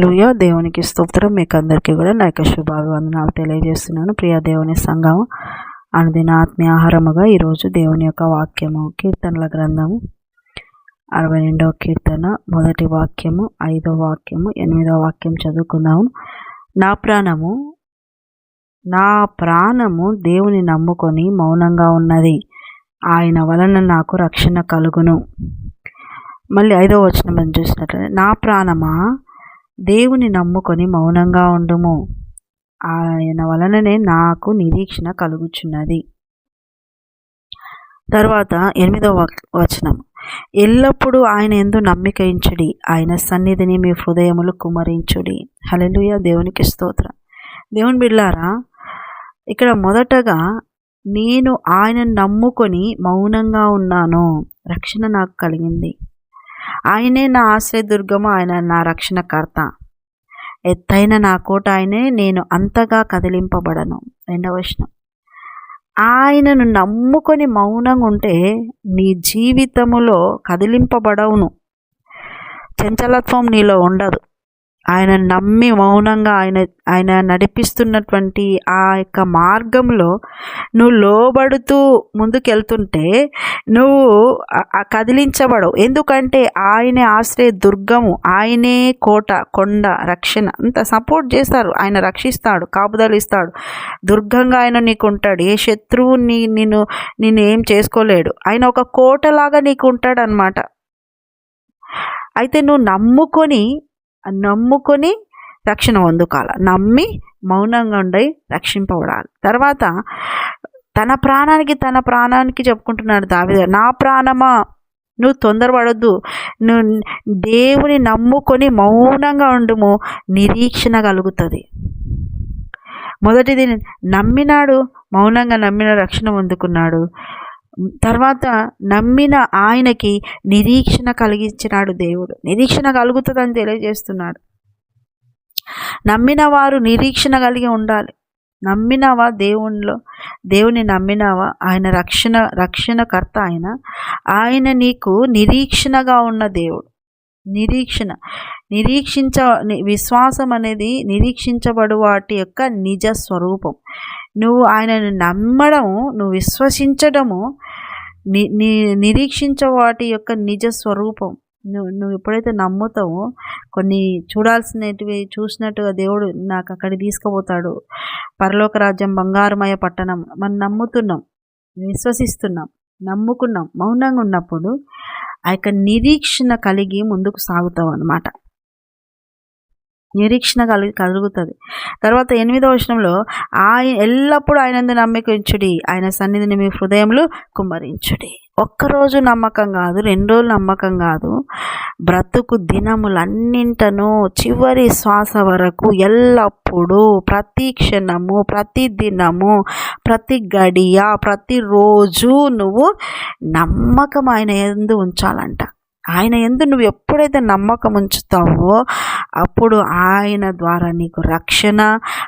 లూయ దేవునికి స్తోత్రం. మీకు అందరికీ కూడా నా యొక్క శుభాభివందనాలు తెలియజేస్తున్నాను. ప్రియ దేవుని సంఘం అనుదిన ఆత్మీయాహారముగా ఈరోజు దేవుని యొక్క వాక్యము కీర్తనల గ్రంథము. అరవై రెండవ కీర్తన మొదటి వాక్యము ఐదవ వాక్యము ఎనిమిదవ వాక్యం చదువుకుందాము. నా ప్రాణము నా ప్రాణము దేవుని నమ్ముకొని మౌనంగా ఉన్నది. ఆయన వలన నాకు రక్షణ కలుగును. మళ్ళీ ఐదవ వచనం చూసినట్లయితే నా ప్రాణమా? దేవుని నమ్ముకొని మౌనంగా ఉండుము. ఆయన వలననే నాకు నిరీక్షణ కలుగుచున్నది. తర్వాత ఎనిమిదవ వచనం. ఎల్లప్పుడూ ఆయన ఎందు నమ్మికయించుడి ఆయన సన్నిధిని మీ హృదయములు కుమరించుడి. హలెలుయ దేవునికి స్తోత్ర. దేవుని బిళ్ళారా ఇక్కడ మొదటగా నేను ఆయన నమ్ముకొని మౌనంగా ఉన్నాను. రక్షణ నాకు కలిగింది. ఆయనే నా ఆశ్రయదుర్గము ఆయన నా రక్షణకర్త. ఎత్తైన నా కోట ఆయనే నేను అంతగా కదిలింపబడను. రెండవ వచనం. ఆయనను నమ్ముకొని మౌనంగా ఉంటే నీ జీవితములో కదిలింపబడవును. చంచలత్వం నీలో ఉండదు. ఆయన నమ్మి మౌనంగా ఆయన ఆయన నడిపిస్తున్నటువంటి ఆ యొక్క మార్గంలో నువ్వు లోబడుతూ ముందుకెళ్తుంటే నువ్వు కదిలించబడవు. ఎందుకంటే ఆయనే ఆశ్రయ దుర్గము ఆయనే కోట కొండ రక్షణ అంత సపోర్ట్ చేస్తారు. ఆయన రక్షిస్తాడు కాపుదలు ఇస్తాడు. దుర్గంగా ఆయన నీకు ఉంటాడు ఏ శత్రువు నీ నిన్ను నిన్ను ఏం చేసుకోలేడు. ఆయన ఒక కోటలాగా నీకు ఉంటాడు అనమాట అయితే నువ్వు నమ్ముకొని నమ్ముకొని రక్షణ పొందుకోవాలి. నమ్మి మౌనంగా ఉండి రక్షింపబడాలి. తర్వాత తన ప్రాణానికి తన ప్రాణానికి చెప్పుకుంటున్నాడు దావి నా ప్రాణమా? నువ్వు తొందరపడొద్దు. నువ్వు దేవుని నమ్ముకొని మౌనంగా ఉండుము. నిరీక్షణ కలుగుతుంది. మొదటిది నమ్మినాడు మౌనంగా నమ్మిన రక్షణ పొందుకున్నాడు. తర్వాత నమ్మిన ఆయనకి నిరీక్షణ కలిగించినాడు దేవుడు. నిరీక్షణ కలుగుతుందని తెలియజేస్తున్నాడు. నమ్మిన వారు నిరీక్షణ కలిగి ఉండాలి. నమ్మినావా దేవునిలో? దేవుని నమ్మినావా? ఆయన రక్షణ రక్షణకర్త ఆయన. ఆయన నీకు నిరీక్షణగా ఉన్న దేవుడు. నిరీక్షణ. నిరీక్షించ విశ్వాసం అనేది నిరీక్షించబడు వాటి యొక్క నిజ స్వరూపం. నువ్వు ఆయనను నమ్మడము నువ్వు విశ్వసించడము ని నిరీక్షించే వాటి యొక్క నిజ స్వరూపం. నువ్వు నువ్వు ఎప్పుడైతే నమ్ముతావో కొన్ని చూడాల్సినవి చూసినట్టుగా దేవుడు నాకు అక్కడ తీసుకుపోతాడు. పరలోక రాజ్యం బంగారుమయ పట్టణం. మనం నమ్ముతున్నాం విశ్వసిస్తున్నాం నమ్ముకున్నాం మౌనంగా ఉన్నప్పుడు ఆ యొక్క నిరీక్షణ కలిగి ముందుకు సాగుతావు అనమాట నిరీక్షణ కలి కలుగుతుంది. తర్వాత ఎనిమిదవ వచనంలో ఆయన ఎల్లప్పుడూ ఆయన నమ్మకించుడి. ఆయన సన్నిధిని మీ హృదయంలో కుమ్మరించుడి. ఒక్కరోజు నమ్మకం కాదు రెండు రోజులు నమ్మకం కాదు. బ్రతుకు దినములన్నింటను చివరి శ్వాస వరకు ఎల్లప్పుడూ ప్రతి క్షణము ప్రతి దినము ప్రతి గడియ ప్రతిరోజు నువ్వు నమ్మకం ఆయన ఎందు ఉంచాలంట. ఆయన ఎందు నువ్వు ఎప్పుడైతే నమ్మకం ఉంచుతావో అప్పుడు ఆయన ద్వారా నీకు రక్షణ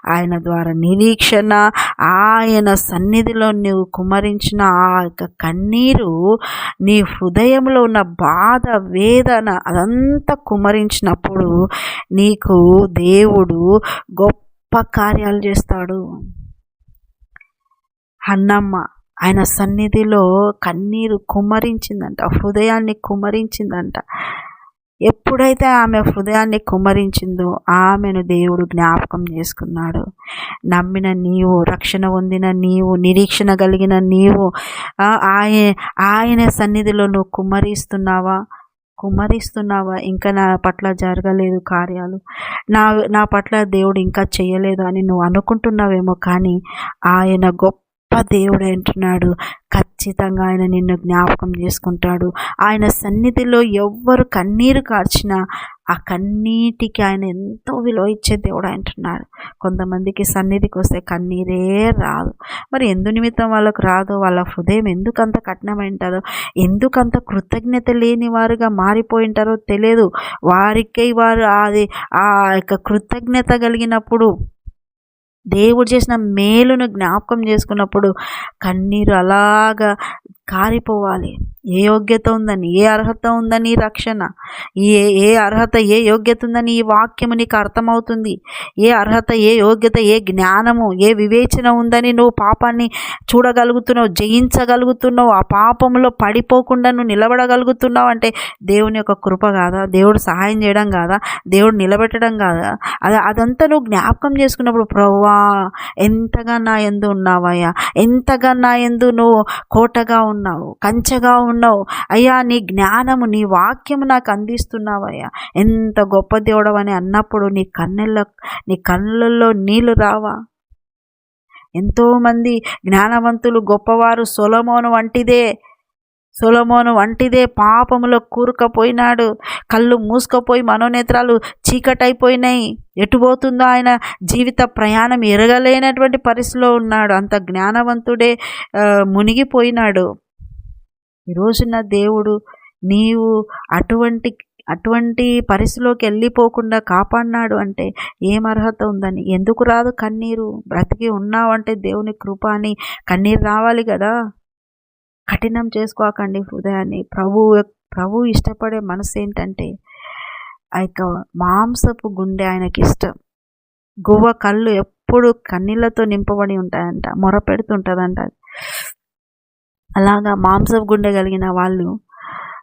ఆయన ద్వారా నిరీక్షణ ఆయన సన్నిధిలో నువ్వు కుమరించిన ఆ యొక్క కన్నీరు నీ హృదయంలో ఉన్న బాధ వేదన అదంతా కుమరించినప్పుడు నీకు దేవుడు గొప్ప కార్యాలు చేస్తాడు. అన్నమ్మ ఆయన సన్నిధిలో కన్నీరు కుమ్మరించిందంట హృదయాన్ని కుమ్మరించిందంట ఎప్పుడైతే ఆమె హృదయాన్ని కుమ్మరించిందో ఆమెను దేవుడు జ్ఞాపకం చేసుకున్నాడు. నమ్మిన నీవు రక్షణ పొందిన నీవు నిరీక్షణ కలిగిన నీవు ఆయన ఆయన సన్నిధిలో నువ్వు కుమ్మరిస్తున్నావా కుమ్మరిస్తున్నావా ఇంకా నా పట్ల జరగలేదు కార్యాలు. నా నా పట్ల దేవుడు ఇంకా చేయలేదు అని నువ్వు అనుకుంటున్నావేమో కానీ ఆయన గొప్ప గొప్ప దేవుడు అంటున్నాడు ఖచ్చితంగా ఆయన నిన్ను జ్ఞాపకం చేసుకుంటాడు. ఆయన సన్నిధిలో ఎవ్వరు కన్నీరు కార్చినా ఆ కన్నీటికి ఆయన ఎంతో విలువ ఇచ్చే దేవుడు అంటున్నాడు కొంతమందికి సన్నిధికి వస్తే కన్నీరే రాదు. మరి ఎందు నిమిత్తం వాళ్ళకు రాదు? వాళ్ళ హృదయం ఎందుకంత కఠినమైంటారో ఎందుకంత కృతజ్ఞత లేని వారుగా మారిపోయి ఉంటారో తెలియదు. వారికై వారు అది ఆ యొక్క కృతజ్ఞత కలిగినప్పుడు దేవుడు చేసిన మేలును జ్ఞాపకం చేసుకున్నప్పుడు కన్నీరు అలాగా కారిపోవాలి. ఏ యోగ్యత ఉందని ఏ అర్హత ఉందని రక్షణ? ఏ ఏ అర్హత ఏ యోగ్యత ఉందని ఈ వాక్యము నీకు అర్థమవుతుంది? ఏ అర్హత ఏ యోగ్యత ఏ జ్ఞానము ఏ వివేచన ఉందని నువ్వు పాపాన్ని చూడగలుగుతున్నావు జయించగలుగుతున్నావు ఆ పాపంలో పడిపోకుండా నువ్వు నిలబడగలుగుతున్నావు అంటే దేవుని యొక్క కృప కాదా? దేవుడు సహాయం చేయడం కాదా? దేవుడు నిలబెట్టడం కాదా? అది అదంతా నువ్వు జ్ఞాపకం చేసుకున్నప్పుడు ప్రవ్వా ఎంతగా నా ఎందు ఉన్నావయ్యా? ఎంతగా నా ఎందు నువ్వు కోటగా ఉన్నావు కంచెగా ఉన్నావు. అయ్యా నీ జ్ఞానము నీ వాక్యము నాకు అందిస్తున్నావయ్యా ఎంత గొప్ప దేవుడవని అని అన్నప్పుడు నీ కన్నెల్లో నీ కళ్ళల్లో నీళ్ళు రావా? ఎంతోమంది జ్ఞానవంతులు గొప్పవారు సొలమోను వంటిదే. సొలమోను వంటిదే పాపములో కూరుకపోయినాడు. కళ్ళు మూసుకపోయి మనోనేత్రాలు చీకటైపోయినాయి. ఎటుపోతుందో ఆయన జీవిత ప్రయాణం ఎరగలేనటువంటి పరిస్థితిలో ఉన్నాడు. అంత జ్ఞానవంతుడే మునిగిపోయినాడు. ఈరోజున దేవుడు నీవు అటువంటి అటువంటి పరిస్థితిలోకి వెళ్ళిపోకుండా కాపాడినాడు అంటే ఏం అర్హత ఉందని? ఎందుకు రాదు కన్నీరు? బ్రతికి ఉన్నావంటే దేవుని కృప అని కన్నీరు రావాలి కదా? కఠినం చేసుకోకండి హృదయాన్ని. ప్రభు ప్రభు ఇష్టపడే మనసు ఏంటంటే ఆ యొక్క మాంసపు గుండె ఆయనకి ఇష్టం. గువ్వ కళ్ళు ఎప్పుడు కన్నీళ్ళతో నింపబడి ఉంటాయంట మొర పెడుతుంటుందంట అలాగా మాంసం గుండె కలిగిన వాళ్ళు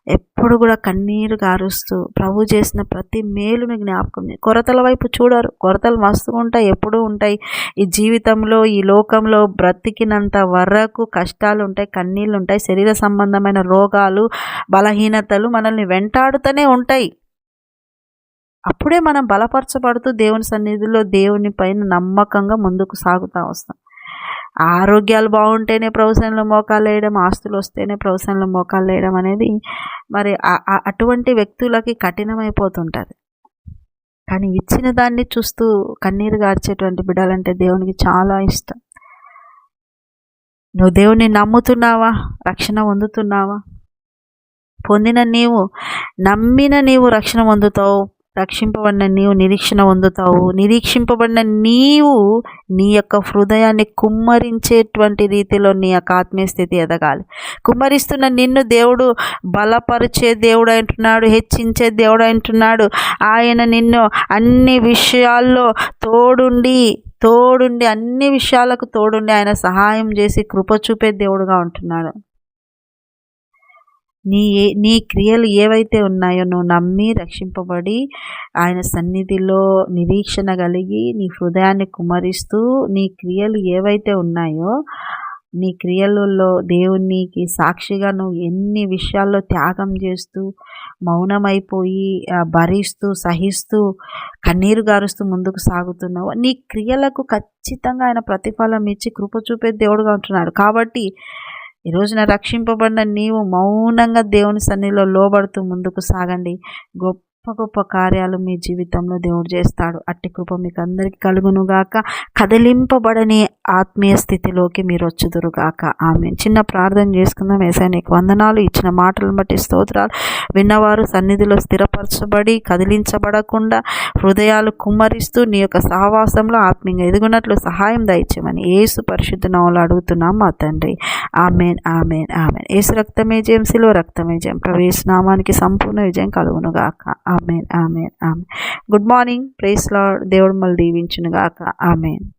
ఎప్పుడు కూడా కన్నీరు గారుస్తూ ప్రభు చేసిన ప్రతి మేలును జ్ఞాపకం కొరతల వైపు చూడరు. కొరతలు మస్తుగా ఉంటాయి ఎప్పుడూ ఉంటాయి. ఈ జీవితంలో ఈ లోకంలో బ్రతికినంత వరకు కష్టాలు ఉంటాయి కన్నీళ్ళు ఉంటాయి శరీర సంబంధమైన రోగాలు బలహీనతలు మనల్ని వెంటాడుతూనే ఉంటాయి. అప్పుడే మనం బలపరచబడుతూ దేవుని సన్నిధిలో దేవుని పైన నమ్మకంగా ముందుకు సాగుతూ వస్తాం. ఆరోగ్యాలు బాగుంటేనే ప్రవచనంలో మోకాలు వేయడం ఆస్తులు వస్తేనే ప్రవచనంలో మోకాలు వేయడం అనేది మరి అటువంటి వ్యక్తులకి కఠినమైపోతుంటుంది. కానీ ఇచ్చిన దాన్ని చూస్తూ కన్నీరు గార్చేటువంటి బిడ్డలంటే దేవునికి చాలా ఇష్టం. నువ్వు దేవుని నమ్ముతున్నావా? రక్షణ పొందుతున్నావా? పొందిన నీవు నమ్మిన నీవు రక్షణ పొందుతావు. రక్షింపబడిన నీవు నిరీక్షణ పొందుతావు. నిరీక్షింపబడిన నీవు నీ యొక్క హృదయాన్ని కుమ్మరించేటువంటి రీతిలో నీ యొక్క ఆత్మీయ స్థితి ఎదగాలి. కుమ్మరిస్తున్న నిన్ను దేవుడు బలపరిచే దేవుడు అంటున్నాడు హెచ్చించే దేవుడు అంటున్నాడు. ఆయన నిన్ను అన్ని విషయాల్లో తోడుండి తోడుండి అన్ని విషయాలకు తోడుండి ఆయన సహాయం చేసి కృప చూపే దేవుడుగా ఉంటున్నాడు. నీ నీ క్రియలు ఏవైతే ఉన్నాయో నువ్వు నమ్మి రక్షింపబడి ఆయన సన్నిధిలో నిరీక్షణ కలిగి నీ హృదయాన్ని కుమరిస్తూ నీ క్రియలు ఏవైతే ఉన్నాయో నీ క్రియలలో దేవునికి సాక్షిగా నువ్వు ఎన్ని విషయాల్లో త్యాగం చేస్తూ మౌనమైపోయి భరిస్తూ సహిస్తూ కన్నీరు గారుస్తూ ముందుకు సాగుతున్నావు నీ క్రియలకు ఖచ్చితంగా ఆయన ప్రతిఫలం ఇచ్చి కృప చూపే దేవుడుగా ఉంటున్నాడు. కాబట్టి ఈ రోజున రక్షింపబడిన నీవు మౌనంగా దేవుని సన్నిలో లోబడుతూ ముందుకు సాగండి. గొప్ప గొప్ప కార్యాలు మీ జీవితంలో దేవుడు చేస్తాడు. అట్టి కృప మీకు అందరికీ కలుగునుగాక. కదిలింపబడని ఆత్మీయ స్థితిలోకి మీరు వచ్చుదురుగాక. ఆమె చిన్న ప్రార్థన చేసుకుందాం. వేసాయి నీకు వందనాలు. ఇచ్చిన మాటలను బట్టి స్తోత్రాలు విన్నవారు సన్నిధిలో స్థిరపరచబడి కదిలించబడకుండా హృదయాలు కుమ్మరిస్తూ నీ యొక్క సహవాసంలో ఆత్మీయంగా ఎదుగునట్లు సహాయం దయచేమని ఏసు పరిశుద్ధ నవలు అడుగుతున్నాం మా తండ్రి. Amen amen amen. ఏసు రక్తమే జయం శిలో రక్తమే జయం. ప్రవేశనామానికి సంపూర్ణ విజయం కలుగునుగాక. Amen amen amen. Good morning. Praise lord దేవుడు మళ్ళీ దీవించునుగాక. ఆమెన్.